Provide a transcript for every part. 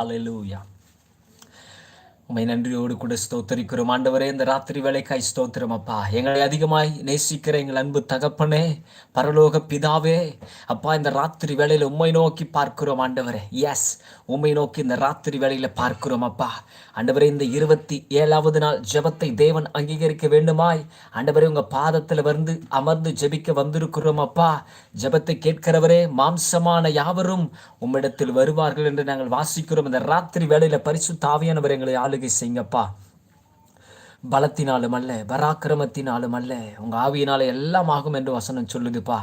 Hallelujah. உண்மை நன்றியோடு கூட ஸ்தோத்தரிக்கிறோம். ஆண்டவரே இந்த ராத்திரி வேலைக்காய் ஸ்தோத்திரம் அப்பா. எங்களை அதிகமாய் நேசிக்கிற எங்கள் அன்பு தகப்பனே பரலோக பிதாவே அப்பா இந்த ராத்திரி வேலையில் உம்மை நோக்கி பார்க்கிறோம் ஆண்டவரே. எஸ் உம்மை நோக்கி இந்த ராத்திரி வேலையில் பார்க்கிறோம் அப்பா. ஆண்டவரே இந்த இருபத்தி ஏழாவது நாள் ஜெபத்தை தேவன் அங்கீகரிக்க வேண்டுமாய் ஆண்டவரே உங்க பாதத்துல வந்து அமர்ந்து ஜெபிக்க வந்திருக்கிறோம் அப்பா. ஜபத்தை கேட்கிறவரே மாம்சமான யாவரும் உம்மிடத்தில் வருவார்கள் என்று நாங்கள் வாசிக்கிறோம். இந்த ராத்திரி வேலையில் பரிசு தாவியானவர் எங்களை ஆளு ஆளுகை செய்யுங்கப்பா. பலத்தினாலும் அல்ல பராக்கிரமத்தினாலும் அல்ல உங்க ஆவியினால எல்லாம் ஆகும் என்று வசனம் சொல்லுதுப்பா.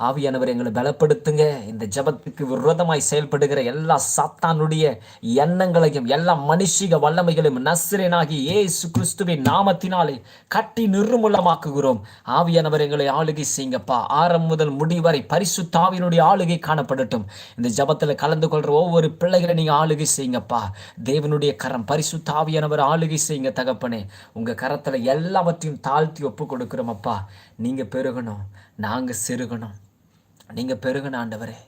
ஆவியானவர் எங்களை பலப்படுத்துங்க. இந்த ஜபத்துக்கு விரோதமாய் செயல்படுகிற எல்லா சாத்தானுடைய எண்ணங்களையும் எல்லா மனுஷிக வல்லமைகளையும் நஸ்ரேனாகி ஏசு கிறிஸ்துவின் நாமத்தினாலே கட்டி நிர்மூலமாக்குகிறோம். ஆவியானவர் எங்களை ஆளுகை செய்யுங்கப்பா. ஆரம் முதல் முடிவரை பரிசு ஆளுகை காணப்படட்டும். இந்த ஜபத்தில் கலந்து கொள்கிற ஒவ்வொரு பிள்ளைகளை நீங்கள் ஆளுகை செய்யுங்கப்பா. தேவனுடைய கரம் பரிசுத்தாவியானவர் ஆளுகை செய்யுங்க தகப்பனே. உங்கள் கரத்தில் எல்லாவற்றையும் தாழ்த்தி ஒப்பு கொடுக்கிறோம் அப்பா பெருகணும் நாங்கள் சிறுகணும் நீங்கள் பெருகின ஆண்டவரே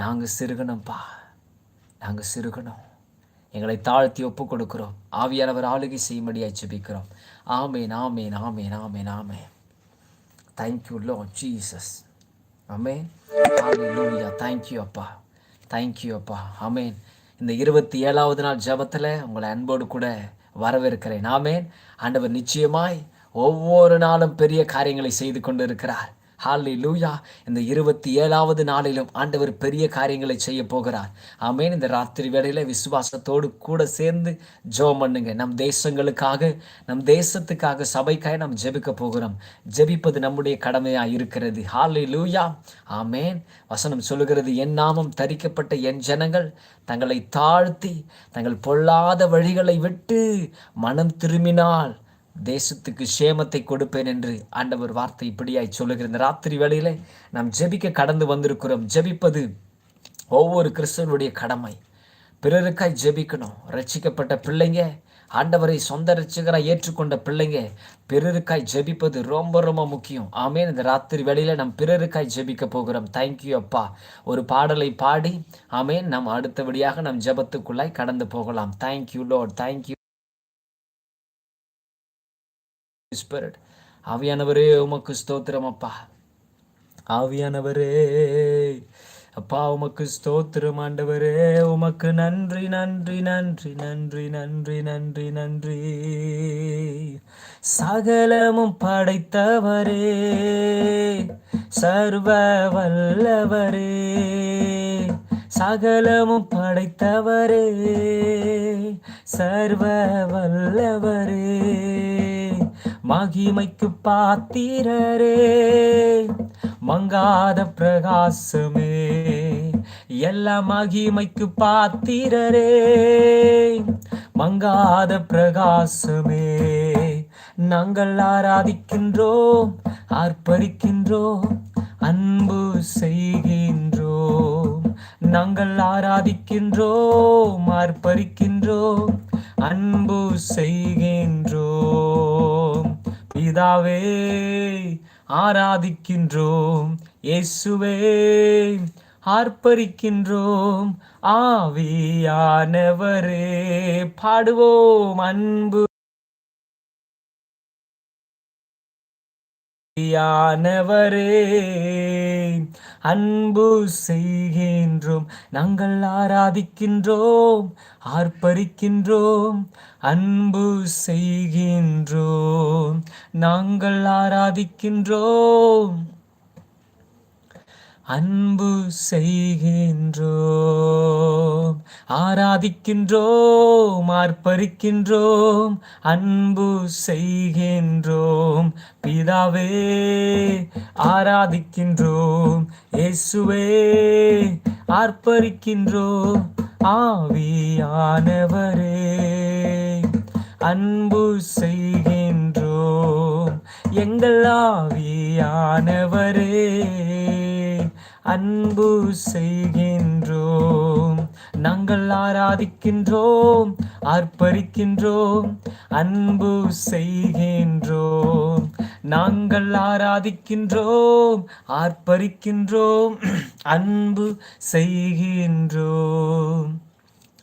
நாங்கள் சிறுகணும்ப்பா நாங்கள் சிறுகணும். எங்களை தாழ்த்தி ஒப்பு கொடுக்குறோம் ஆவியானவர் ஆளுகை செய்யும்படியாக ஜெபிக்கிறோம். ஆமேன் ஆமேன் ஆமேன் ஆமேன் ஆமேன். தேங்க்யூ லோ ஜீசஸ் ஆமேன் லூயா தேங்க்யூ அப்பா. தேங்க்யூ அப்பா. ஆமேன் இந்த இருபத்தி ஏழாவது நாள் ஜெபத்தில் உங்களை அன்போடு கூட வரவேற்கிறேன். ஆமேன் ஆண்டவர் நிச்சயமாய் ஒவ்வொரு நாளும் பெரிய காரியங்களை செய்து கொண்டு இருக்கிறார் ஹாலி லூயா இந்த இருபத்தி ஏழாவது நாளிலும் ஆண்டவர் பெரிய காரியங்களை செய்ய போகிறார். ஆமேன். இந்த ராத்திரி வேளையில் விசுவாசத்தோடு கூட சேர்ந்து ஜெபம் பண்ணுங்க. நம் தேசங்களுக்காக நம் தேசத்துக்காக சபைக்காக நாம் ஜெபிக்க போகிறோம். ஜெபிப்பது நம்முடைய கடமையாக இருக்கிறது. ஹாலி லூயா ஆமேன். வசனம் சொல்லுகிறது என் நாமம் தரிக்கப்பட்ட என் ஜனங்கள் தங்களை தாழ்த்தி தங்கள் பொல்லாத வழிகளை விட்டு மனம் திரும்பினால் தேசத்துக்கு சேமத்தை கொடுப்பேன் என்று ஆண்டவர் வார்த்தை இப்படியாய் சொல்லுகிற இந்த ராத்திரி வேளையில் நாம் ஜெபிக்க கடந்து வந்திருக்கிறோம். ஜெபிப்பது ஒவ்வொரு கிறிஸ்தவனுடைய கடமை. பிறருக்காய் ஜெபிக்கணும். ரட்சிக்கப்பட்ட பிள்ளைங்க ஆண்டவரை சொந்த ரட்சகராய் ஏற்றுக்கொண்ட பிள்ளைங்க பிறருக்காய் ஜெபிப்பது ரொம்ப ரொம்ப முக்கியம். ஆமேன். இந்த ராத்திரி வெளியில் நாம் பிறருக்காய் ஜெபிக்க போகிறோம். தேங்க்யூ அப்பா. ஒரு பாடலை பாடி ஆமேன். நாம் அடுத்தபடியாக நம் ஜெபத்துக்குள்ளாய் கடந்து போகலாம். தேங்க்யூ லோட் தேங்க்யூ ஸ்பிரிட் ஆவியானவரே உமக்கு ஸ்தோத்திரம் அப்பா. ஆவியானவரே அப்பா உமக்கு ஸ்தோத்திரம் ஆண்டவரே. உமக்கு நன்றி நன்றி நன்றி நன்றி நன்றி நன்றி நன்றி. சகலமும் படைத்தவரே சர்வ வல்லவரே. சகலமும் படைத்தவரே சர்வ வல்லவரே. மகிமைக்கு பாத்திரரே. மங்காத பிரகாசமே எல்லா மகிமைக்கு பாத்திரரே. மங்காத பிரகாசமே நாங்கள் ஆராதிக்கின்றோம் ஆர்ப்பரிக்கின்றோம் அன்பு செய்கின்றோம். நாங்கள் ஆராதிக்கின்றோம் ஆர்ப்பரிக்கின்றோம் அன்பு செய்கின்றோம். பிதாவே ஆராதிக்கின்றோம். இயேசுவே ஆர்ப்பரிக்கின்றோம். ஆவியானவரே பாடுவோம் அன்பு. ஆவியானவரே. அன்பு செய்கின்றோம். நாங்கள் ஆராதிக்கின்றோம் ஆர்ப்பரிக்கின்றோம் அன்பு செய்கின்றோம். நாங்கள் ஆராதிக்கின்றோம். அன்பு செய்கின்றோம். ஆராதிக்கின்றோம் ஆர்ப்பரிக்கின்றோம் அன்பு செய்கின்றோம். பிதாவே ஆராதிக்கின்றோம். இயேசுவே ஆர்ப்பரிக்கின்றோம். ஆவியானவரே அன்பு செய்கின்றோம். எங்கள் ஆவியானவரே அன்பு செய்கின்றோம். நாங்கள் ஆராதிக்கின்றோம் ஆர்ப்பரிக்கின்றோம் அன்பு செய்கின்றோம். நாங்கள் ஆராதிக்கின்றோம் ஆர்ப்பரிக்கின்றோம் அன்பு செய்கின்றோம்.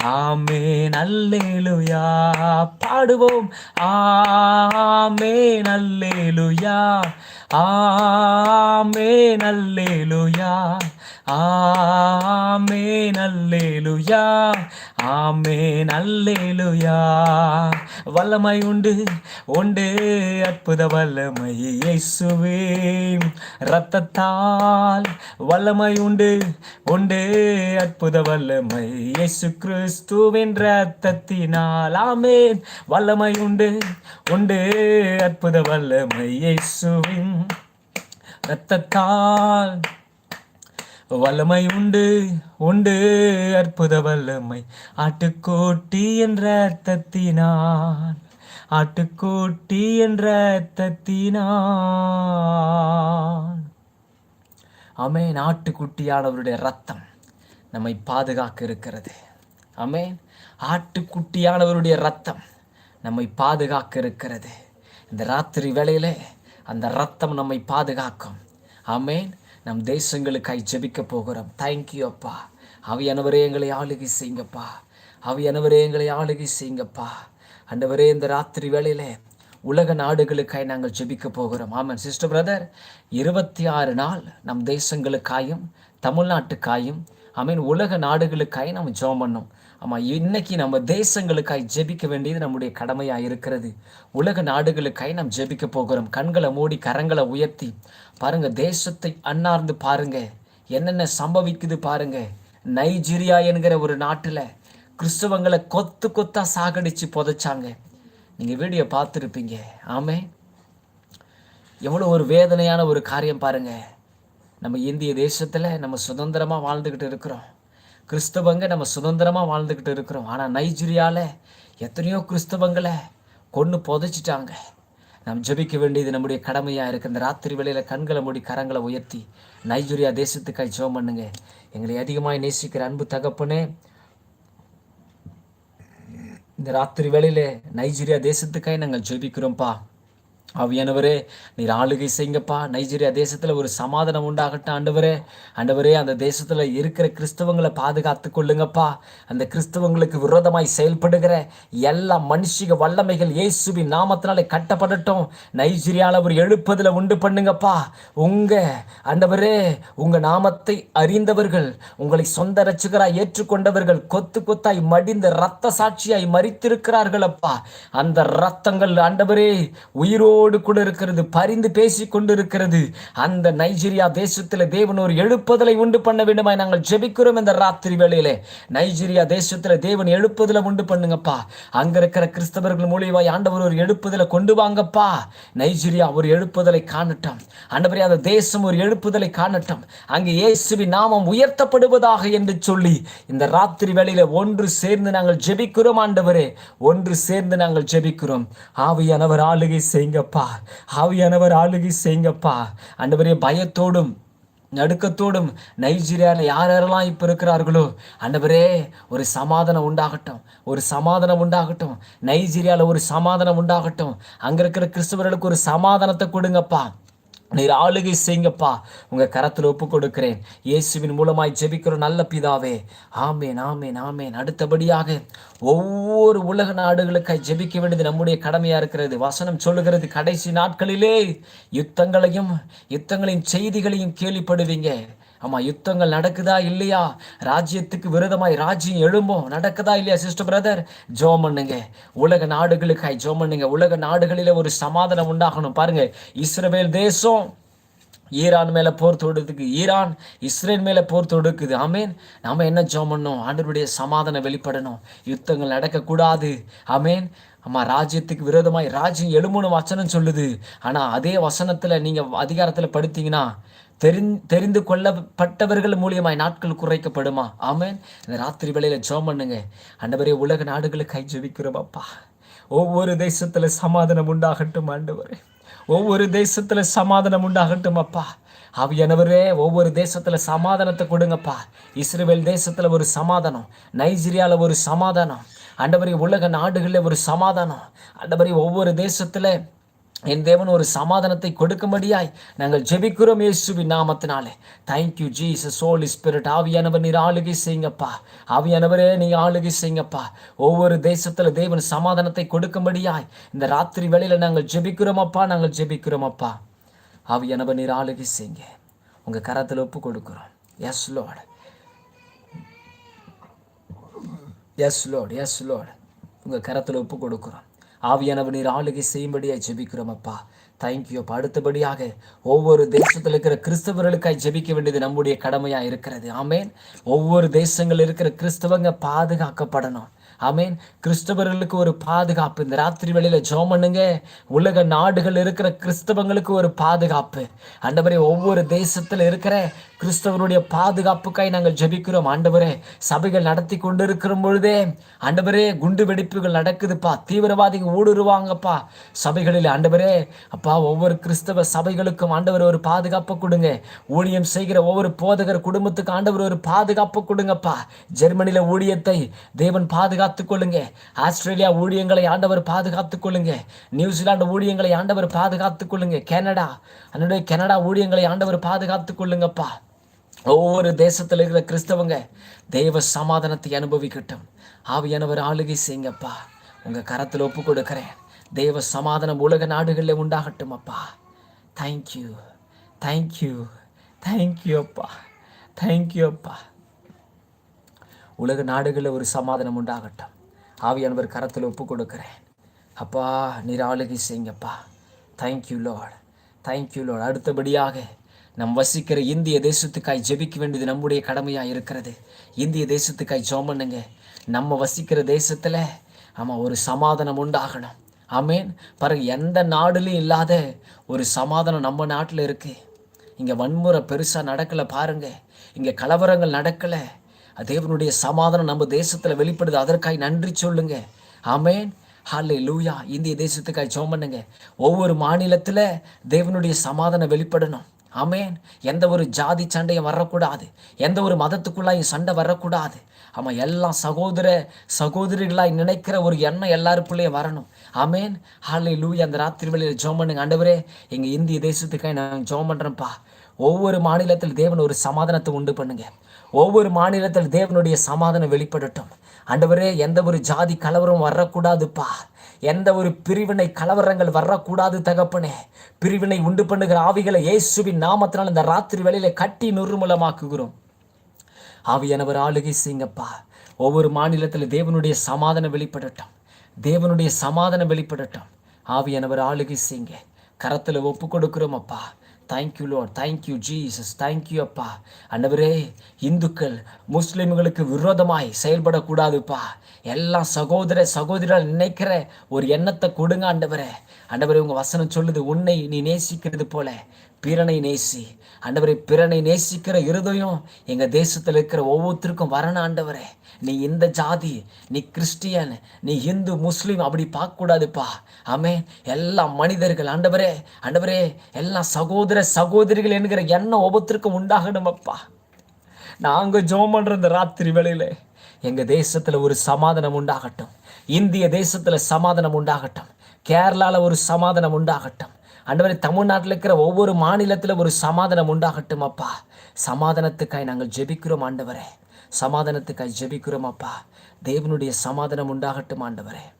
ஆமே நல்லேலுயா பாடுவோம். ஆமே நல்லேலுயா ஆமே நல்லேலுயா ஆமே நல்லேலுயா ஆமே நல்லேலுயா வல்லமை உண்டு உண்டு. அற்புத வல்லமை இயேசுவே. ரத்தத்தால் வல்லமை உண்டு உண்டு. அற்புத வல்லமை இயேசு கிறிஸ்து கிறிஸ்துவின் இரத்தத்தினால் ஆமேன். வல்லமை உண்டு. உண்டு அற்புத வல்லமை இயேசுவின் ரத்தத்தால் வல்லமை உண்டு உண்டு. அற்புத வல்லமை ஆட்டுக்கோட்டி என்ற ரத்தத்தினான் ஆட்டுக்கோட்டி என்ற ரத்தத்தினான் அமேன் ஆட்டுக்குட்டியானவருடைய ரத்தம் நம்மை பாதுகாக்க இருக்கிறது. அமேன் ஆட்டுக்குட்டியானவருடைய ரத்தம் நம்மை பாதுகாக்க இருக்கிறது இந்த ராத்திரி வேளையில் அந்த ரத்தம் நம்மை பாதுகாக்கும். ஆமேன். நம் தேசங்களுக்காய் ஜெபிக்க போகிறோம். தேங்க்யூ அப்பா. அவையானவரே எங்களை ஆளுகை செய்யுங்கப்பா. அவையானவரே எங்களை ஆளுகை செய்யுங்கப்பா. அண்டவரே இந்த ராத்திரி வேளையிலே உலக நாடுகளுக்காய் நாங்கள் ஜெபிக்க போகிறோம். ஆமாம் சிஸ்டர் பிரதர் இருபத்தி ஆறு நாள் நம் தேசங்களுக்காயும் தமிழ்நாட்டுக்காயும் மீன் உலக நாடுகளுக்காய் நம்ம ஜெபம் பண்ணோம். ஆமாம் இன்னைக்கு நம்ம தேசங்களுக்காய் ஜெபிக்க வேண்டியது நம்முடைய கடமையாக இருக்கிறது. உலக நாடுகளுக்காய் நாம் ஜெபிக்க போகிறோம். கண்களை மூடி கரங்களை உயர்த்தி பாருங்கள் தேசத்தை அன்னார்ந்து பாருங்க. என்னென்ன சம்பவிக்குது பாருங்க. நைஜீரியா என்கிற ஒரு நாட்டில் கிறிஸ்தவங்களை கொத்து கொத்தா சாகடிச்சு புதைச்சாங்க. நீங்கள் வீடியோ பார்த்துருப்பீங்க. ஆமே எவ்வளோ ஒரு வேதனையான ஒரு காரியம் பாருங்கள் நம்ம இந்திய தேசத்தில் நம்ம சுதந்திரமாக வாழ்ந்துக்கிட்டு இருக்கிறோம். கிறிஸ்தவங்க நம்ம சுதந்திரமாக வாழ்ந்துக்கிட்டு இருக்கிறோம். ஆனால் நைஜீரியாவில் எத்தனையோ கிறிஸ்தவங்களை கொன்று புதைச்சிட்டாங்க. நாம் ஜெபிக்க வேண்டியது நம்முடைய கடமையாக இருக்குது இந்த ராத்திரி வேளையில் கண்களை மூடி கரங்களை உயர்த்தி நைஜீரியா தேசத்துக்காய் ஜெபம் பண்ணுங்க. எங்களை அதிகமாக நேசிக்கிற அன்பு தகப்பனே இந்த ராத்திரி வேளையில் நைஜீரியா தேசத்துக்காய் நாங்கள் ஜெபிக்கிறோம்ப்பா. ஆவியானவரே நீர் ஆளுகை செய்யுங்கப்பா. நைஜீரியா தேசத்தில் ஒரு சமாதானம் உண்டாகட்டும் ஆண்டவரே. ஆண்டவரே அந்த தேசத்தில் இருக்கிற கிறிஸ்தவங்களை பாதுகாத்து கொள்ளுங்கப்பா. அந்த கிறிஸ்தவங்களுக்கு விரோதமாய் செயல்படுகிற எல்லா மனுஷிக வல்லமைகள் இயேசுவின் நாமத்தினாலே கட்டப்படட்டும். நைஜீரியாவில் ஒரு எழுப்பதில் உண்டு பண்ணுங்கப்பா. உங்க ஆண்டவரே உங்க நாமத்தை அறிந்தவர்கள் உங்களை சொந்த ரட்சகராய் ஏற்றுக்கொண்டவர்கள் கொத்து கொத்தாய் மடிந்த ரத்த சாட்சியாய் மறித்திருக்கிறார்கள் அப்பா அந்த ரத்தங்கள் ஆண்டவரே உயிரோ உயிரோடு கூட இருக்கிறது பரிந்து பேசி கொண்டு இருக்கிறது அந்த நைஜீரியா தேசத்தில் தேவன் ஒரு எழுப்புதலை உண்டு பண்ண வேண்டுமாய் நாங்கள் ஜெபிக்கிறோம் இந்த ராத்திரி வேளையிலே. நைஜீரியா தேசத்தில் தேவன் எழுப்புதலை உண்டு பண்ணுங்கப்பா. அங்க இருக்கிற கிறிஸ்தவர்கள் மூலியமாய் ஆண்டவர் ஒரு எழுப்புதலை கொண்டு வாங்கப்பா. நைஜீரியா ஒரு எழுப்புதலை காணட்டும். ஆண்டவரே அந்த தேசம் ஒரு எழுப்புதலை காணட்டும். அங்கே இயேசுவின் நாமம் உயர்த்தப்படுவதாக என்று சொல்லி இந்த ராத்திரி வேளையில ஒன்று சேர்ந்து நாங்கள் ஜெபிக்கிறோம் ஆண்டவரே. ஒன்று சேர்ந்து நாங்கள் ஜெபிக்கிறோம். ஆவியானவர் ஆளுகை செய்யுங்கப்பா. ஆவியானவர் ஆளுகை செய்யுங்கப்பா. ஆண்டவரே பயத்தோடும் நடுக்கத்தோடும் நைஜீரியாவில் யார் யாரெல்லாம் இப்போ இருக்கிறார்களோ அண்டவரே ஒரு சமாதானம் உண்டாகட்டும். ஒரு சமாதானம் உண்டாகட்டும். நைஜீரியாவில் ஒரு சமாதானம் உண்டாகட்டும். அங்கே இருக்கிற கிறிஸ்தவர்களுக்கு ஒரு சமாதானத்தை கொடுங்கப்பா. நீர் ஆளுகை செய்யுங்கப்பா. உங்கள் கரத்தில் ஒப்பு கொடுக்கிறேன் இயேசுவின் மூலமாய் ஜெபிக்கிற நல்ல பிதாவே. ஆமேன் ஆமேன் ஆமேன். அடுத்தபடியாக ஒவ்வொரு உலக நாடுகளுக்காய் ஜெபிக்க வேண்டியது நம்முடைய கடமையாக இருக்கிறது. வசனம் சொல்லுகிறது கடைசி நாட்களிலே யுத்தங்களையும் யுத்தங்களின் செய்திகளையும் கேள்விப்படுவீங்க. ஆமாம் யுத்தங்கள் நடக்குதா இல்லையா? ராஜ்யத்துக்கு விரோதமாய் ராஜ்யம் எழும்போம் நடக்குதா இல்லையா சிஸ்டர் பிரதர் ஜோ பண்ணுங்க உலக நாடுகளுக்காய் ஜோ பண்ணுங்க உலக நாடுகளில் ஒரு சமாதானம் உண்டாகணும். பாருங்க இஸ்ரேல் தேசம் ஈரான் மேலே போர் தொடுக்குது ஈரான் இஸ்ரேல் மேலே போர் தொடுக்குது. ஆமேன். நாம் என்ன ஜோம் பண்ணோம் ஆண்டவருடைய சமாதானம் வெளிப்படணும். யுத்தங்கள் நடக்கக்கூடாது. ஆமேன். ஆமாம் ராஜ்யத்துக்கு விரோதமாய் ராஜ்யம் எழும்புன்னு வசனம் சொல்லுது. ஆனால் அதே வசனத்தில் நீங்கள் அதிகாரத்தில் படுத்தீங்கன்னா தெரிந் தெரிந்து கொள்ளப்பட்டவர்கள் மூலியமாய் நாட்கள் குறைக்கப்படுமா? ஆமேன். இந்த ராத்திரி வேளையில் ஜோம் பண்ணுங்க. அண்டவரே உலக நாடுகளுக்கு கை ஜெபிக்கிறோம் அப்பா. ஒவ்வொரு தேசத்தில் சமாதானம் உண்டாகட்டும் ஆண்டவரே. ஒவ்வொரு தேசத்தில் சமாதானம் உண்டாகட்டும் அப்பா. ஆவியானவரே ஒவ்வொரு தேசத்தில் சமாதானத்தை கொடுங்கப்பா. இஸ்ரேல் தேசத்தில் ஒரு சமாதானம் நைஜீரியாவில் ஒரு சமாதானம். அண்டபரி உலக நாடுகளில் ஒரு சமாதானம். ஆண்டவரே ஒவ்வொரு தேசத்தில் என் தேவன் ஒரு சமாதானத்தை கொடுக்கும்படியாய் நாங்கள் ஜெபிக்கிறோம் இயேசுவின் நாமத்தினாலே. தேங்க்யூ ஜீசஸ் சோலி ஸ்பிரிட் ஆவியானவர் நீர் ஆளுகை செய்யுங்கப்பா. ஆவியானவரே நீ ஆளுகை செய்யுங்கப்பா. ஒவ்வொரு தேசத்தில் தேவன் சமாதானத்தை கொடுக்கும்படியாய் இந்த ராத்திரி வேளையில் நாங்கள் ஜெபிக்கிறோமப்பா நாங்கள் ஜெபிக்கிறோமப்பா. ஆவியானவர் நீர் ஆளுகை செய்யுங்க. உங்கள் கரத்தில் ஒப்பு கொடுக்குறோம். Yes lord yes lord yes lord உங்கள் கரத்தில் ஒப்பு கொடுக்குறோம். ஆவியானவர் நீர் ஆளுகை செய்யும்படியாக ஜெபிக்கிறோம் அப்பா. தேங்க்யூ அப்பா. அடுத்தபடியாக ஒவ்வொரு தேசத்தில் இருக்கிற கிறிஸ்தவர்களுக்காய் ஜெபிக்க வேண்டியது நம்முடைய கடமையாக இருக்கிறது. ஆமேன் ஒவ்வொரு தேசங்கள் இருக்கிற கிறிஸ்தவங்க பாதுகாக்கப்படணும். ஆமேன் கிறிஸ்தவர்களுக்கு ஒரு பாதுகாப்பு. இந்த ராத்திரி வேளையில் ஜோம் பண்ணுங்க. உலக நாடுகள் இருக்கிற கிறிஸ்தவங்களுக்கு ஒரு பாதுகாப்பு. ஆண்டவரே ஒவ்வொரு தேசத்தில் இருக்கிற கிறிஸ்தவனுடைய பாதுகாப்புக்காய் நாங்கள் ஜெபிக்கிறோம். ஆண்டவரே சபைகள் நடத்தி கொண்டு இருக்கிற பொழுதே ஆண்டவரே குண்டு வெடிப்புகள் நடக்குதுப்பா. தீவிரவாதிகள் ஊடுருவாங்கப்பா. சபைகளில் ஆண்டவரே அப்பா ஒவ்வொரு கிறிஸ்தவ சபைகளுக்கும் ஆண்டவர் ஒரு பாதுகாப்பு கொடுங்க. ஊழியம் செய்கிற ஒவ்வொரு போதகர் குடும்பத்துக்கு ஆண்டவர் ஒரு பாதுகாப்பு கொடுங்கப்பா. ஜெர்மனியில் ஊழியத்தை தேவன் பாதுகாத்துக் கொள்ளுங்க. ஆஸ்திரேலியா ஊழியங்களை ஆண்டவர் பாதுகாத்து கொள்ளுங்க. நியூசிலாந்து ஊழியங்களை ஆண்டவர் பாதுகாத்து கொள்ளுங்க. கனடா அன்னுடைய கனடா ஊழியங்களை ஆண்டவர் பாதுகாத்துக் கொள்ளுங்கப்பா. ஒவ்வொரு தேசத்தில் இருக்கிற கிறிஸ்தவங்க தெய்வ சமாதானத்தை அனுபவிக்கட்டும். ஆவியானவர் ஆளுகை செய்யுங்கப்பா. உங்கள் கரத்தில் ஒப்பு கொடுக்குறேன். தெய்வ சமாதானம் உலக நாடுகளில் உண்டாகட்டும் அப்பா. Thank you thank you thank you அப்பா. தேங்க்யூ அப்பா. உலக நாடுகளில் ஒரு சமாதானம் உண்டாகட்டும். ஆவியானவர் கரத்தில் ஒப்பு கொடுக்குறேன். அப்பா நீர் ஆளுகை செய்யுங்கப்பா. தேங்க்யூ லோட் தேங்க்யூ லோட் அடுத்தபடியாக நம் வசிக்கிற இந்திய தேசத்துக்காய் ஜெபிக்க வேண்டியது நம்முடைய கடமையாக இருக்கிறது? இந்திய தேசத்துக்காய் ஜெபம் பண்ணுங்க. நம்ம வசிக்கிற தேசத்தில் ஆமாம் ஒரு சமாதானம் உண்டாகணும். ஆமேன். பாருங்க எந்த நாடுலையும் இல்லாத ஒரு சமாதானம் நம்ம நாட்டில் இருக்குது இங்கே வன்முறை பெருசாக நடக்கலை பாருங்கள் இங்கே கலவரங்கள் நடக்கலை. தேவனுடைய சமாதானம் நம்ம தேசத்தில் வெளிப்படுது. அதற்காய் நன்றி சொல்லுங்க. ஆமேன். ஹாலே லூயா இந்திய தேசத்துக்காய் ஜெபம் பண்ணுங்க. ஒவ்வொரு மாநிலத்தில் தேவனுடைய சமாதானம் வெளிப்படணும். ஆமேன். எந்த ஒரு ஜாதி சண்டையும் வரக்கூடாது. எந்த ஒரு மதத்துக்குள்ளாயும் சண்டை வரக்கூடாது. ஆமாம் எல்லாம் சகோதர சகோதரிகளாய் நினைக்கிற ஒரு எண்ணம் எல்லாருக்குள்ளேயும் வரணும். ஆமேன். ஹாலே லூயா அந்த ராத்திரி வேளையில் ஜோம் பண்ணுங்க. ஆண்டவரே எங்கள் இந்திய தேசத்துக்காக நான் ஜோம் பண்ணுறேன்ப்பா ஒவ்வொரு மாநிலத்தில் தேவன் ஒரு சமாதானத்தை உண்டு பண்ணுங்க. ஒவ்வொரு மாநிலத்தில் தேவனுடைய சமாதானம் வெளிப்படட்டும். ஆண்டவரே எந்த ஒரு ஜாதி கலவரம் வரக்கூடாதுப்பா. எந்த ஒரு பிரிவினை கலவரங்கள் வரக்கூடாது தகப்பனே. பிரிவினை உண்டு பண்ணுகிற ஆவிகளை இயேசுவின் நாமத்தினால் இந்த ராத்திரி வேளையில கட்டி நிர்மூலமாக்குகிறோம். ஆவியானவர் ஆளுகை செய்யுங்கப்பா. ஒவ்வொரு மாநிலத்தில் தேவனுடைய சமாதானம் வெளிப்படட்டும். தேவனுடைய சமாதானம் வெளிப்படட்டும். ஆவியானவர் ஆளுகை செய்யுங்க. கரத்தில் ஒப்பு கொடுக்குறோம் அப்பா. Thank you lord thank you Jesus thank you அப்பா. அண்டவரே இந்துக்கள் முஸ்லீம்களுக்கு விரோதமாய் செயல்படக்கூடாதுப்பா. எல்லாம் சகோதர சகோதரிகள் நினைக்கிற ஒரு எண்ணத்தை கொடுங்க ஆண்டவரே. ஆண்டவரே உங்கள் வசனம் சொல்லுது உன்னை நீ நேசிக்கிறது போல பிறனை நேசி. ஆண்டவரை பிறனை நேசிக்கிற இருதயம் எங்கள் தேசத்தில் இருக்கிற ஒவ்வொருத்தருக்கும் வரணும் ஆண்டவரே. நீ இந்த ஜாதி நீ கிறிஸ்டியன் நீ இந்து முஸ்லீம் அப்படி பார்க்கக்கூடாதுப்பா. ஆமே எல்லா மனிதர்கள் ஆண்டவரே ஆண்டவரே எல்லாம் சகோதர சகோதரிகள் என்கிற எண்ணம் ஒவ்வொருத்தருக்கும் உண்டாகணும் அப்பா நாங்கள் ஜோம் பண்ணுறது இந்த ராத்திரி வேளையில். எங்கள் தேசத்தில் ஒரு சமாதானம் உண்டாகட்டும். இந்திய தேசத்தில் சமாதானம் உண்டாகட்டும். கேரளாவில் ஒரு சமாதானம் உண்டாகட்டும். அண்டவர் தமிழ்நாட்டில் இருக்கிற ஒவ்வொரு மாநிலத்தில் ஒரு சமாதானம் உண்டாகட்டும் அப்பா. சமாதானத்துக்காய் நாங்கள் ஜெபிக்கிறோம் ஆண்டவரே. சமாதானத்துக்காய் ஜெபிக்கிறோம் அப்பா. தேவனுடைய சமாதானம் உண்டாகட்டும் ஆண்டவரே.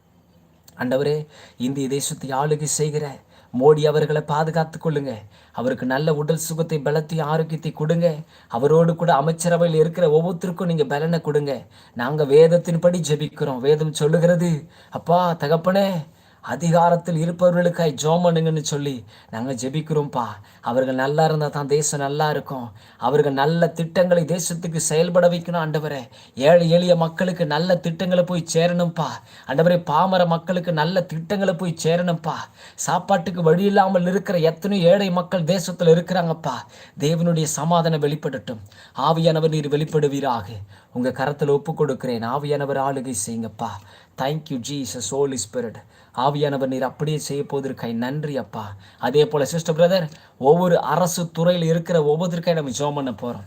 ஆண்டவரே இந்திய தேசத்தை ஆளுகை செய்கிற மோடி அவர்களை பாதுகாத்து கொள்ளுங்க. அவருக்கு நல்ல உடல் சுகத்தை பலத்தை ஆரோக்கியத்தை கொடுங்க. அவரோடு கூட அமைச்சரவையில் இருக்கிற ஒவ்வொருத்தருக்கும் நீங்கள் பலனை கொடுங்க. நாங்கள் வேதத்தின்படி ஜெபிக்கிறோம். வேதம் சொல்லுகிறது அப்பா தகப்பனே அதிகாரத்தில் இருப்பவர்களுக்காய் ஜோம் பண்ணுங்கன்னு சொல்லி நாங்கள் ஜெபிக்கிறோம்ப்பா. அவர்கள் நல்லா இருந்தால் தான் தேசம் நல்லா இருக்கும். அவர்கள் நல்ல திட்டங்களை தேசத்துக்கு செயல்பட வைக்கணும் ஆண்டவரே. ஏழை எளிய மக்களுக்கு நல்ல திட்டங்களை போய் சேரணும்ப்பா. ஆண்டவரே பாமர மக்களுக்கு நல்ல திட்டங்களை போய் சேரணும்ப்பா. சாப்பாட்டுக்கு வழி இல்லாமல் இருக்கிற எத்தனையோ ஏழை மக்கள் தேசத்தில் இருக்கிறாங்கப்பா. தேவனுடைய சமாதானம் வெளிப்படட்டும். ஆவியானவர் நீர் வெளிப்படுவீராக. உங்கள் கரத்தில் ஒப்பு கொடுக்கிறேன் ஆவியானவர் ஆளுகை செய்யுங்கப்பா. தேங்க்யூ ஜீசஸ் ஹோலி ஸ்பிரிட் ஆவியானவர் நீர் அப்படியே செய்ய போவதற்காய் நன்றி அப்பா. அதே போல் சிஸ்டர் பிரதர் ஒவ்வொரு அரசு துறையில் இருக்கிற ஒவ்வொருத்தருக்காய் நம்ம ஜோம் பண்ண போகிறோம்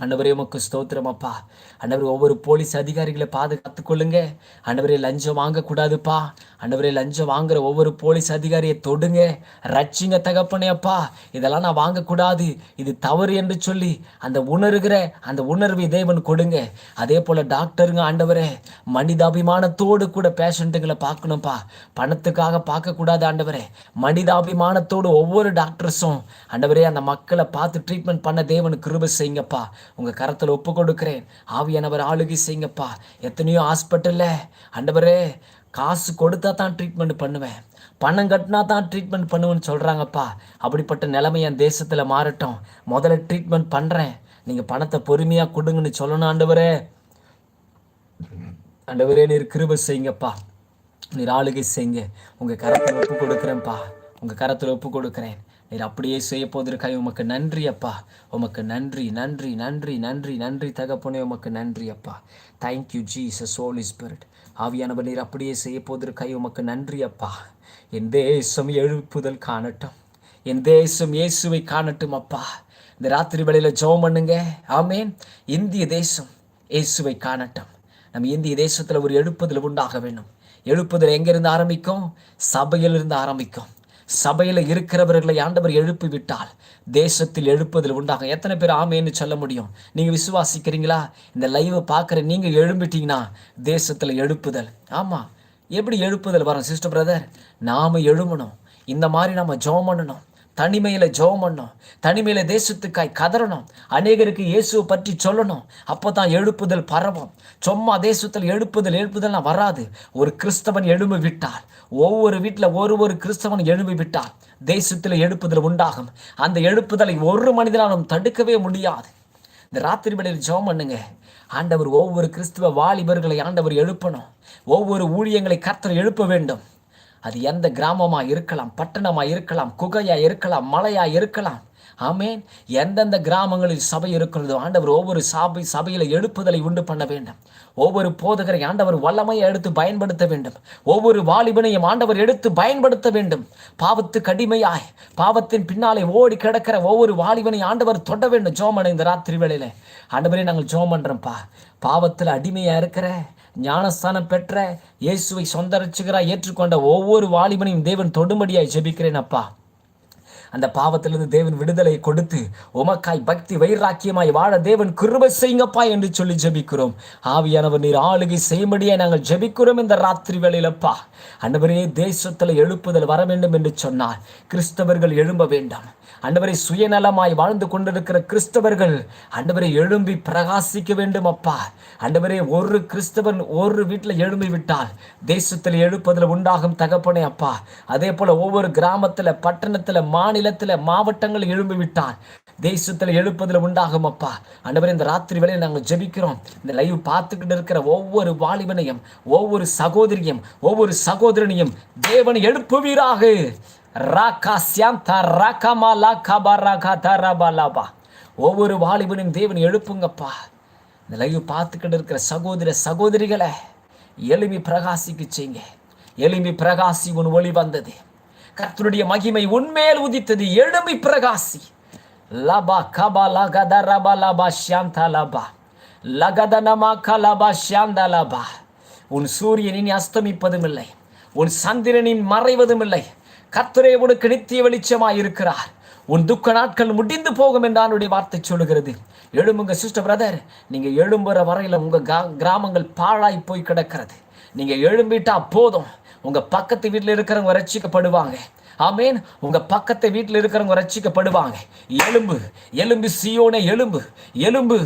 அண்டவரே உமக்கு ஸ்தோத்திரம் அப்பா. ஆண்டவரே ஒவ்வொரு போலீஸ் அதிகாரிகளை பாதுகாத்து கொள்ளுங்க. அண்டவரே லஞ்சம் வாங்கக்கூடாதுப்பா. அண்டவரே லஞ்சம் வாங்குற ஒவ்வொரு போலீஸ் அதிகாரியை தொடுங்க. ரட்சிங்க தகப்பனே அப்பா. இதெல்லாம் நான் வாங்கக்கூடாது. இது தவறு என்று சொல்லி அந்த உணர்கிற அந்த உணர்வை தேவன் கொடுங்க. அதே போல் டாக்டருங்க ஆண்டவரே மனிதாபிமானத்தோடு கூட பேஷண்ட்டுங்களை பார்க்கணும்ப்பா. பணத்துக்காக பார்க்கக்கூடாது ஆண்டவரே. மனிதாபிமானத்தோடு ஒவ்வொரு டாக்டர்ஸும் ஆண்டவரே அந்த மக்களை பார்த்து ட்ரீட்மெண்ட் பண்ண தேவன் கிருப செய்யுங்கப்பா. உங்கள் கரத்தில் ஒப்பு கொடுக்குறேன் ஆவியானவர் ஆளுகை செய்யுங்கப்பா. எத்தனையோ ஹாஸ்பிட்டலில் ஆண்டவரே காசு கொடுத்தா தான் ட்ரீட்மெண்ட் பண்ணுவேன். பணம் கட்டினா தான் ட்ரீட்மெண்ட் பண்ணுவேன்னு சொல்கிறாங்கப்பா அப்படிப்பட்ட நிலைமை என் தேசத்தில் மாறட்டும். முதல்ல ட்ரீட்மெண்ட் பண்ணுறேன் நீங்கள் பணத்தை பொறுமையாக கொடுங்கன்னு சொல்லணும் ஆண்டவரே. ஆண்டவரே நீர் கிருபை செய்யுங்கப்பா. நீர் ஆளுகை செய்யுங்க. உங்கள் கரத்தில் ஒப்பு கொடுக்குறேன்ப்பா உங்கள் கரத்தில் ஒப்பு கொடுக்குறேன் நீர் அப்படியே செய்ய போதிருக்காய் உமக்கு நன்றி அப்பா. உமக்கு நன்றி நன்றி நன்றி நன்றி நன்றி தகப்பனே உமக்கு நன்றி அப்பா. தேங்க்யூ ஜீசஸ் ஹோலி ஸ்பிரிட் ஆவியானவர் நீர் அப்படியே செய்ய போதிருக்காய் உமக்கு நன்றி அப்பா. என் தேசம் எழுப்புதல் காணட்டும். என் தேசம் இயேசுவை காணட்டும் அப்பா. இந்த ராத்திரி வேளையில் ஜெபம் பண்ணுங்க. ஆமேன். இந்திய தேசம் இயேசுவை காணட்டும். நம்ம இந்திய தேசத்தில் ஒரு எழுப்புதல் உண்டாக வேண்டும். எழுப்புதல் எங்கேருந்து ஆரம்பிக்கும்? சபையிலிருந்து ஆரம்பிக்கும். சபையில் இருக்கிறவர்களை ஆண்டவர் எழுப்பி விட்டால் தேசத்தில் எழுப்புதல் உண்டாகும். எத்தனை பேர் ஆமேன்னு சொல்ல முடியும்? நீங்கள் விசுவாசிக்கிறீங்களா? இந்த லைவை பார்க்குற நீங்கள் எழும்பிட்டீங்கன்னா தேசத்தில் எழுப்புதல். ஆமாம் எப்படி எழுப்புதல் வரும் சிஸ்டர் பிரதர்? நாம் எழுமணும் இந்த மாதிரி நம்ம ஜோம் பண்ணணும். தனிமையில் ஜெபம் பண்ணும். தனிமையில் தேசத்துக்காய் கதறணும். அநேகருக்கு இயேசுவை பற்றி சொல்லணும். அப்போ தான் எழுப்புதல் பரவும். சும்மா தேசத்தில் எழுப்புதல் எழுப்புதல்லாம் வராது. ஒரு கிறிஸ்தவன் எழும்பி விட்டால் ஒவ்வொரு வீட்டில் ஒரு ஒரு கிறிஸ்தவன் எழும்பி விட்டால் தேசத்தில் எழுப்புதல் உண்டாகும். அந்த எழுப்புதலை ஒரு மனிதனாலும் தடுக்கவே முடியாது. இந்த ராத்திரி வேளையில் ஜெபம் பண்ணுங்க. ஆண்டவர் ஒவ்வொரு கிறிஸ்துவ வாலிபர்களை ஆண்டவர் எழுப்பணும். ஒவ்வொரு ஊழியங்களை கர்த்தர் எழுப்ப வேண்டும். அது எந்த கிராமமாக இருக்கலாம் பட்டணமாக இருக்கலாம் குகையாக இருக்கலாம் மலையாக இருக்கலாம். ஆமேன். எந்தெந்த கிராமங்களில் சபை இருக்கிறதோ ஆண்டவர் ஒவ்வொரு சபை சபையில் எழுப்புதலை உண்டு பண்ண வேண்டும். ஒவ்வொரு போதகரை ஆண்டவர் வல்லமையை எடுத்து பயன்படுத்த வேண்டும். ஒவ்வொரு வாலிபனையும் ஆண்டவர் எடுத்து பயன்படுத்த வேண்டும். பாவத்துக்கு அடிமையாய் பாவத்தின் பின்னாலே ஓடி கிடக்கிற ஒவ்வொரு வாலிபனை ஆண்டவர் தொட வேண்டும். ஜோமன் இந்த ராத்திரி வேளையில். ஆண்டவரே நாங்கள் ஜோம் பண்ணுறோம்ப்பா பாவத்தில் அடிமையாக இருக்கிற ஞானஸ்தானம் பெற்ற இயேசுவை சொந்த ரட்சகராய் ஏற்றுக்கொண்ட ஒவ்வொரு வாலிபனையும் தேவன் தொடும்படியாய் ஜெபிக்கிறேன் அப்பா. அந்த பாவத்திலிருந்து தேவன் விடுதலை கொடுத்து உமக்காய் பக்தி வைராக்கியமாய் வாழ தேவன் கிருபை செய்யுங்கப்பா என்று சொல்லி ஜெபிக்கிறோம். ஆவியானவர் நீர் ஆளுகை செய்யும்படியே நாங்கள் ஜெபிக்கிறோம் இந்த ராத்திரி வேளையிலப்பா. அண்டவரே தேசத்தில் எழுப்புதல் வர வேண்டும் என்று சொன்னால் கிறிஸ்தவர்கள் எழும்ப வேண்டாம். அண்டவரை சுயநலமாய் வாழ்ந்து கொண்டிருக்கிற கிறிஸ்தவர்கள் அண்டவரை எழும்பி பிரகாசிக்க வேண்டும் அப்பா. அண்டவரே ஒரு கிறிஸ்தவன் ஒரு வீட்டில் எழும்பி விட்டால் தேசத்தில் எழுப்பதில் உண்டாகும் தகப்பனே அப்பா. அதே போல ஒவ்வொரு கிராமத்தில் பட்டணத்தில் மாநிலத்தில் மாவட்டங்கள் எழும்பி விட்டால் தேசத்தில் எழுப்பதில் உண்டாகும் அப்பா. அண்டவரே இந்த ராத்திரி வேலையை நாங்கள் ஜெபிக்கிறோம். இந்த லைவ் பார்த்துக்கிட்டு இருக்கிற ஒவ்வொரு வாலிபனையும் ஒவ்வொரு சகோதரியும் ஒவ்வொரு சகோதரனையும் தேவன் எழுப்புவீராக. ராகா சியாந்தா ராகமா லாகபா லாபா ஒவ்வொரு வாலிபனையும் தேவன் எழுப்புங்கப்பா. இந்த லைவ் பார்த்துக்கிட்டு இருக்கிற சகோதர சகோதரிகளை எலும்பி பிரகாசிக்கு செய்யுங்க. எலும்பி பிரகாசி உன் ஒளி வந்தது. கர்த்தருடைய மகிமை உன்மேல் உதித்தது. எளிமை பிரகாசி. லபா கபா லகத ரபா லபா ஷாந்தா லபா. லகதனமா கலபா ஷாந்தா லபா உன் சூரியனின் அஸ்தமிப்பதும் இல்லை உன் சந்திரனின் மறைவதும் இல்லை கர்த்தரே உனக்கு நித்திய வெளிச்சமாய் இருக்கிறார். உன் துக்க நாட்கள் முடிந்து போகும் என்று ஆண்டுடைய வார்த்தை சொல்லுகிறது. எழும்புங்க சிஸ்டர் பிரதர் நீங்க எழும்புற வரையில உங்க கிராமங்கள் பாழாய் போய் கிடக்கிறது. நீங்க எழும்பிட்டா போதும். உங்க பக்கத்து வீட்டில் இருக்கிறவங்க ரட்சிக்கப்படுவாங்க. ஆமேன். உங்க பக்கத்து வீட்டில் இருக்கிறவங்க ரட்சிக்கப்படுவாங்க. எலும்பு எலும்பு சியோனே எலும்பு எலும்பு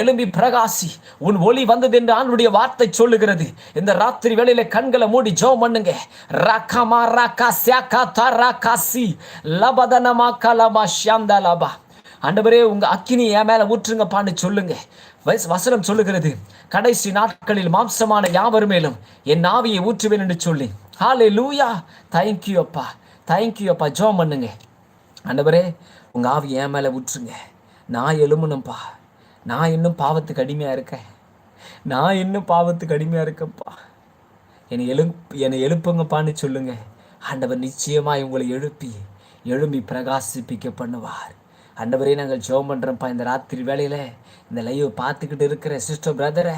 எலும்பி பிரகாசி உன் ஒளி வந்தது என்று ஆண்டுடைய வார்த்தை சொல்லுகிறது. இந்த ராத்திரி வேளையில கண்களை மூடி ஜெபம் பண்ணுங்க. ராக்கமா ராக்கா சியாக்கா தா ராக்காசி லபதனமா கலமா ஷியாந்தா லபா. ஆண்டவரே உங்க அக்கினி என் மேல ஊற்றுங்கப்பான்னு சொல்லுங்க. வஸ்- வசனம் சொல்லுகிறது கடைசி நாட்களில் மாம்சமான யாவர் மேலும் என் ஆவியை ஊற்றுவேன் என்று சொல்லி. ஹாலே லூயா தேங்க்யூ அப்பா. தேங்க்யூ அப்பா. ஜோம் பண்ணுங்க. ஆண்டவரே உங்க ஆவி என் மேல ஊற்றுங்க. நான் எழுமணும்ப்பா நான் இன்னும் பாவத்துக்கு அடிமையா இருக்கேன். நான் இன்னும் பாவத்துக்கு அடிமையா இருக்கேன்ப்பா. என்னை எழுப் என்னை எழுப்புங்கப்பான்னு சொல்லுங்க. ஆண்டவர் நிச்சயமாய் உங்களை எழுப்பி எழும்பி பிரகாசிப்பிக்க பண்ணுவார். ஆண்டவரே நாங்கள் ஜெபம் பண்ணுறோம்ப்பா இந்த ராத்திரி வேலையில் இந்த லைவ் பார்த்துக்கிட்டு இருக்கிற சிஸ்டர் பிரதரை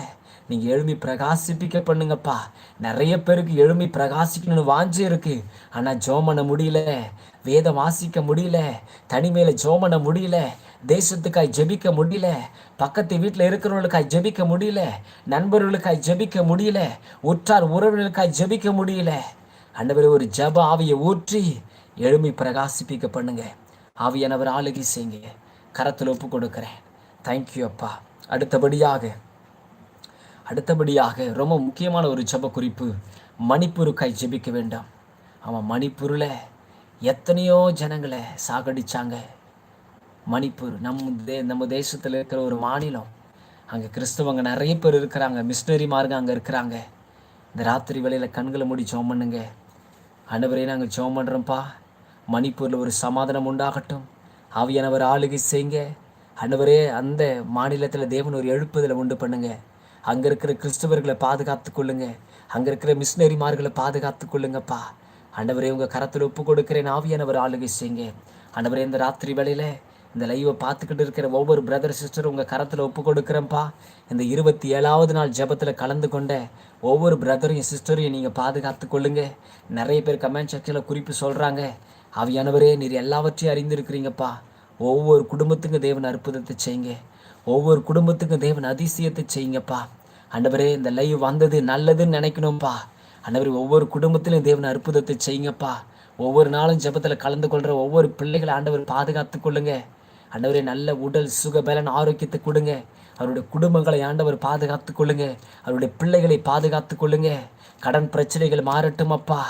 நீங்கள் எழுமி பிரகாசிப்பிக்க பண்ணுங்கப்பா. நிறைய பேருக்கு எழுமி பிரகாசிக்கணும்னு வாஞ்சி இருக்கு. ஆனால் ஜெபம் பண்ண முடியல. வேதம் வாசிக்க முடியல. தனிமையில் ஜோம் பண்ண முடியல. தேசத்துக்காய் ஜெபிக்க முடியல. பக்கத்து வீட்டில் இருக்கிறவங்களுக்காய் ஜெபிக்க முடியல. நண்பர்களுக்காய் ஜெபிக்க முடியல. உற்றார் உறவினர்களுக்காய் ஜெபிக்க முடியல. ஆண்டவரே ஒரு ஜப ஆவியை ஊற்றி எழுமி பிரகாசிப்பிக்க பண்ணுங்கள் ஆவியானவர் ஆளுகை செய்யுங்க. கரத்தில் ஒப்பு கொடுக்குறேன். தேங்க்யூ அப்பா. அடுத்தபடியாக அடுத்தபடியாக ரொம்ப முக்கியமான ஒரு ஜப குறிப்பு மணிப்பூருக்காய் ஜெபிக்க வேண்டாம். அவன் மணிப்பூரில் எத்தனையோ ஜனங்களை சாகடிச்சாங்க. மணிப்பூர் நம்ம தே நம்ம தேசத்தில் இருக்கிற ஒரு மாநிலம். அங்கே கிறிஸ்தவங்க நிறைய பேர் இருக்கிறாங்க மிஷினரிமாருங்க அங்கே இருக்கிறாங்க. இந்த ராத்திரி வேளையில் கண்களை மூடி ஜோம் பண்ணுங்க. அனுபவரையும் நாங்கள் ஜோம் பண்ணுறோம்ப்பா மணிப்பூரில் ஒரு சமாதானம் உண்டாகட்டும். ஆவியானவர் ஆளுகை செய்யுங்க. அன்னவரே அந்த மாநிலத்தில் தேவன் ஒரு எழுப்புதலை உண்டு பண்ணுங்க. அங்கே இருக்கிற கிறிஸ்தவர்களை பாதுகாத்து கொள்ளுங்க. அங்கே இருக்கிற மிஷினரிமார்களை பாதுகாத்து கொள்ளுங்கப்பா. ஆண்டவரே உங்கள் கரத்தில் ஒப்பு கொடுக்கிறேன் ஆவியானவர் ஆளுகை செய்யுங்க. ஆண்டவரே இந்த ராத்திரி வேளையில் இந்த லைவை பார்த்துக்கிட்டு இருக்கிற ஒவ்வொரு பிரதர் சிஸ்டரும் உங்கள் கரத்தில் ஒப்பு கொடுக்குறேன்ப்பா இந்த இருபத்தி ஏழாவது நாள் ஜெபத்தில் கலந்து கொண்ட ஒவ்வொரு பிரதரையும் சிஸ்டரையும் நீங்கள் பாதுகாத்து கொள்ளுங்க. நிறைய பேர் கமெண்ட் செக்ஷனில் குறிப்பு சொல்கிறாங்க ஆவியானவரே நீர் எல்லாவற்றையும் அறிந்திருக்கிறீங்கப்பா. ஒவ்வொரு குடும்பத்துக்கும் தேவன் அற்புதத்தை செய்யுங்க. ஒவ்வொரு குடும்பத்துக்கும் தேவன் அதிசயத்தை செய்யுங்கப்பா. ஆண்டவரே இந்த லைவ் வந்தது நல்லதுன்னு நினைக்கணும்ப்பா அன்னவர் ஒவ்வொரு குடும்பத்திலும் தேவன் அற்புதத்தை செய்யுங்கப்பா. ஒவ்வொரு நாளும் ஜெபத்தில் கலந்து கொள்கிற ஒவ்வொரு பிள்ளைகளை ஆண்டவர் பாதுகாத்து கொள்ளுங்க. ஆண்டவரே நல்ல உடல் சுக பலன் ஆரோக்கியத்தை கொடுங்க. அவருடைய குடும்பங்களை ஆண்டவர் பாதுகாத்து கொள்ளுங்க. அவருடைய பிள்ளைகளை பாதுகாத்து கொள்ளுங்க. கடன் பிரச்சனைகள் மாறட்டும் அப்பா.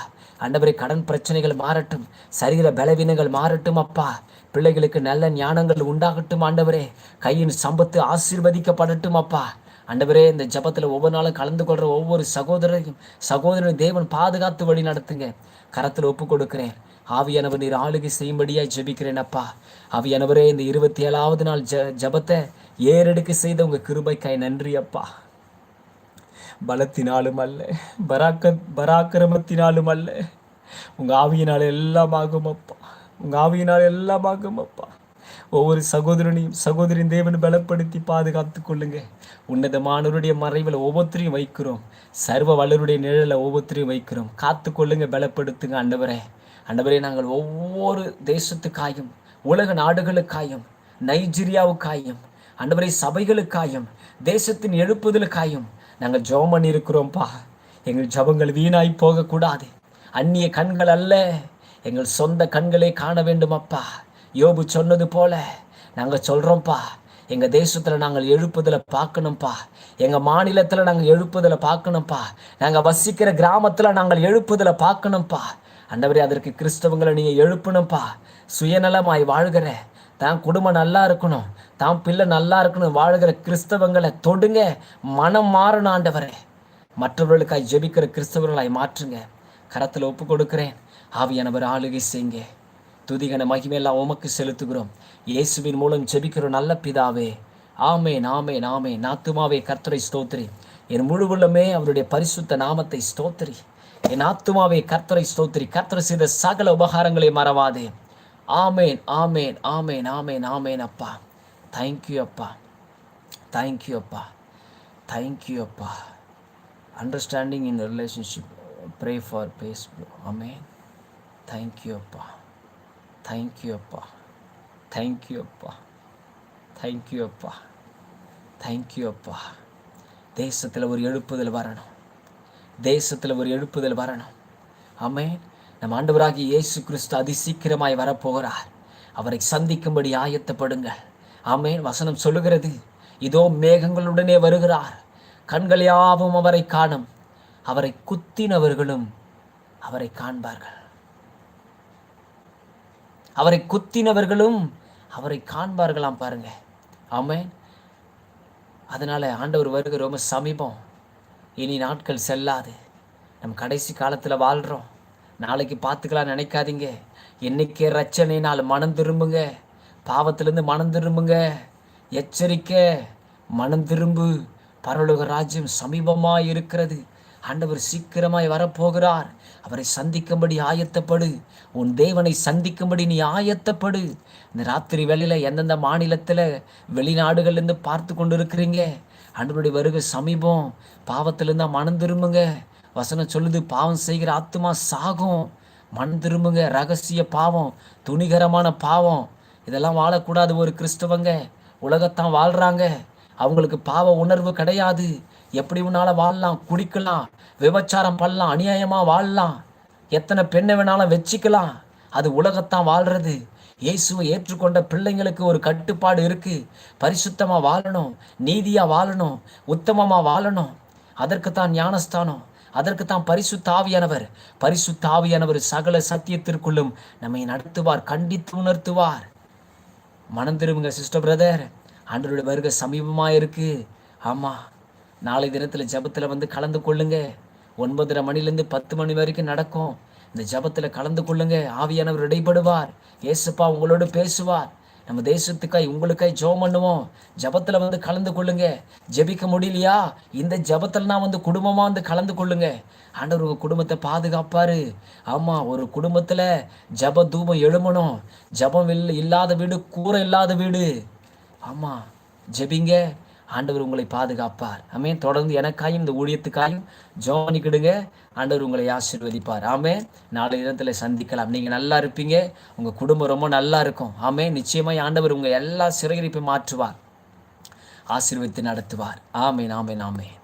ஆண்டவரே கடன் பிரச்சனைகள் மாறட்டும் சரீர பலவீனங்கள் மாறட்டும் அப்பா. பிள்ளைகளுக்கு நல்ல ஞானங்கள் உண்டாகட்டும் ஆண்டவரே. கையின் சம்பத்து ஆசீர்வதிக்கப்படட்டும் அப்பா. ஆண்டவரே இந்த ஜெபத்தில் ஒவ்வொரு நாளும் கலந்து கொள்கிற ஒவ்வொரு சகோதரரையும் சகோதரனையும் தேவன் பாதுகாத்து வழி நடத்துங்க. கரத்தில் ஒப்பு கொடுக்கிறேன். ஆவியானவர் நீர் ஆளுகை செய்யும்படியாக ஜெபிக்கிறேன் அப்பா. ஆவியானவரே இந்த இருபத்தி ஏழாவது நாள் ஜ ஜபத்தை ஏறெடுக்க செய்த உங்கள் கிருபைக்காய் நன்றி அப்பா. பலத்தினாலும் அல்ல பராக்க பராக்கிரமத்தினாலும் அல்ல உங்கள் ஆவியினால் எல்லாம் ஆகும் அப்பா. உங்கள் ஆவியினால் எல்லாம் ஆகும் அப்பா ஒவ்வொரு சகோதரனையும் சகோதரின் தேவன் பலப்படுத்தி பாதுகாத்து கொள்ளுங்க. உன்னதமானவருடைய மறைவில் ஒவ்வொருத்தரையும் வைக்கிறோம். சர்வ வல்லருடைய நிழலை ஒவ்வொருத்தரையும் வைக்கிறோம். காத்து கொள்ளுங்க பலப்படுத்துங்க அண்டவரே அண்டவரே நாங்கள் ஒவ்வொரு தேசத்துக்காயும் உலக நாடுகளுக்காயும் நைஜீரியாவுக்காயும் அண்டவரை சபைகளுக்காயும் தேசத்தின் எழுப்புதலுக்காயும் நாங்கள் ஜெபம் பண்ணியிருக்கிறோம்ப்பா. எங்கள் ஜெபங்கள் வீணாய் போகக்கூடாது. அந்நிய கண்கள் அல்ல. எங்கள் சொந்த கண்களே காண வேண்டும் அப்பா யோபு சொன்னது போல நாங்கள் சொல்கிறோம்ப்பா எங்கள் தேசத்தில் நாங்கள் எழுப்புதலை பார்க்கணும்ப்பா. எங்கள் மாநிலத்தில் நாங்கள் எழுப்புதலை பார்க்கணும்ப்பா. நாங்கள் வசிக்கிற கிராமத்தில் நாங்கள் எழுப்புதலை பார்க்கணும்ப்பா. ஆண்டவரே அதற்கு கிறிஸ்தவங்களை நீங்கள் எழுப்பணும்ப்பா. சுயநலமாய் வாழ்கிற தான் குடும்பம் நல்லா இருக்கணும் தான் பிள்ளை நல்லா இருக்கணும் வாழ்கிற கிறிஸ்தவங்களை தொடுங்க மனம் மாறணும் ஆண்டவரே. மற்றவர்களுக்காய் ஜெபிக்கிற கிறிஸ்தவர்களாய் மாற்றுங்க. கரத்தில் ஒப்பு கொடுக்கிறேன். ஆவியானவர் ஆளுகை செய்யுங்க. துதிகன மகிமையெல்லாம் உமக்கு செலுத்துகிறோம். இயேசுவின் மூலம் ஜெபிக்கிறோம் நல்ல பிதாவே. ஆமே நாமே நாமே நாத்துமாவே கர்த்தரை ஸ்தோத்திரி. என் முழுவுள்ளமே அவருடைய பரிசுத்த நாமத்தை ஸ்தோத்திரி. என் ஆத்துமாவே கர்த்தரை ஸ்தோத்திரி. கர்த்தர் செய்த சகல உபகாரங்களை மறவாதே. ஆமேன் ஆமேன் ஆமேன் ஆமேன் ஆமேன் அப்பா. தேங்க்யூ அப்பா. தேங்க்யூ அப்பா. தேங்க்யூ அப்பா. Understanding in relationship pray for peace amen thank you அப்பா. தேங்க்யூ அப்பா. தேங்க்யூ அப்பா. தேங்க்யூ அப்பா. தேங்க்யூ அப்பா. தேசத்தில் ஒரு எழுப்புதல் வரணும். தேசத்தில் ஒரு எழுப்புதல் வரணும். ஆமேன் நம் ஆண்டவராகிய இயேசு கிறிஸ்து அதி சீக்கிரமாய் வரப்போகிறார். அவரை சந்திக்கும்படி ஆயத்தப்படுங்கள். ஆமேன். வசனம் சொல்லுகிறது இதோ மேகங்களுடனே வருகிறார். கண்கள் யாவும் அவரை காணும். அவரை குத்தினவர்களும் அவரை காண்பார்கள். அவரை குத்தினவர்களும் அவரை காண்பார்களாம் பாருங்க. ஆமேன். அதனால ஆண்டவர் வருகிற ரொம்ப சமீபம். இனி நாட்கள் செல்லாது. நம் கடைசி காலத்தில் வாழ்கிறோம் நாளைக்கு பார்த்துக்கலாம் நினைக்காதீங்க. என்னைக்கே ரச்சனை நாள் மனம் திரும்புங்க. பாவத்திலேருந்து மனம் திரும்புங்க. எச்சரிக்கை மனம் திரும்பு. பரலோக ராஜ்யம் சமீபமாக இருக்கிறது. ஆண்டவர் சீக்கிரமாய் வரப்போகிறார். அவரை சந்திக்கும்படி ஆயத்தப்படு. உன் தேவனை சந்திக்கும்படி நீ ஆயத்தப்படு. இந்த ராத்திரி வேளையில் எந்தெந்த மாநிலத்தில் வெளிநாடுகள்லேருந்து பார்த்து கொண்டு இருக்கிறீங்க ஆண்டவருடைய வருகை சமீபம். பாவத்திலேருந்து மனம் திரும்புங்க. வசனம் சொல்லுது பாவம் செய்கிற ஆத்துமா சாகும். மண் திரும்புங்க ரகசிய பாவம் துணிகரமான பாவம். இதெல்லாம் வாழக்கூடாது ஒரு கிறிஸ்தவங்க. உலகத்தான் வாழ்கிறாங்க அவங்களுக்கு பாவ உணர்வு கிடையாது. எப்படி உன்னால் வாழலாம்? குடிக்கலாம் விபச்சாரம் பண்ணலாம் அநியாயமாக வாழலாம். எத்தனை பெண்ணை வேணாலும் வச்சுக்கலாம். அது உலகத்தான் வாழ்கிறது இயேசுவை ஏற்றுக்கொண்ட பிள்ளைங்களுக்கு ஒரு கட்டுப்பாடு இருக்குது பரிசுத்தமாக வாழணும் நீதியாக வாழணும் உத்தமமாக வாழணும். அதற்கு தான் ஞானஸ்தானம். அதற்கு தான் பரிசு தாவியானவர் பரிசு தாவியானவர் சகல சத்தியத்திற்குள்ளும் நம்மை நடத்துவார் கண்டித்து உணர்த்துவார். மனம் திரும்புங்க சிஸ்டர் பிரதர் ஆண்டவருடைய வருகை சமீபமாக இருக்குது ஆமாம் நாளை தினத்தில் ஜெபத்தில் வந்து கலந்து கொள்ளுங்க. ஒன்பதரை மணிலேருந்து பத்து மணி வரைக்கும் நடக்கும். இந்த ஜெபத்தில் கலந்து கொள்ளுங்க. ஆவியானவர் இடைப்படுவார். இயேசுப்பா உங்களோடு பேசுவார். நம்ம தேசத்துக்காய் உங்களுக்காய் ஜெபம் பண்ணுவோம். ஜெபத்தில் வந்து கலந்து கொள்ளுங்க. ஜெபிக்க முடியலையா? இந்த ஜெபத்தில்னா வந்து குடும்பமாக வந்து கலந்து கொள்ளுங்க. ஆண்டவர் உங்கள் குடும்பத்தை பாதுகாப்பார். ஆமாம் ஒரு குடும்பத்தில் ஜெப தூபம் எழுமணும் ஜெபம் இல்லை இல்லாத வீடு கூரை இல்லாத வீடு. ஆமாம் ஜெபிங்க. ஆண்டவர் உங்களை பாதுகாப்பார். ஆமே தொடர்ந்து எனக்காயும் இந்த ஊழியத்துக்காயும் ஜோனிக்கிடுங்க ஆண்டவர் உங்களை ஆசீர்வதிப்பார். ஆமே நாளை தினத்தில் சந்திக்கலாம். நீங்கள் நல்லா இருப்பீங்க. உங்கள் குடும்பம் ரொம்ப நல்லா இருக்கும். ஆமே நிச்சயமாக ஆண்டவர் உங்கள் எல்லா சிறகிரிப்பை மாற்றுவார். ஆசீர்வதித்து நடத்துவார். ஆமேன் ஆமேன் ஆமேன்.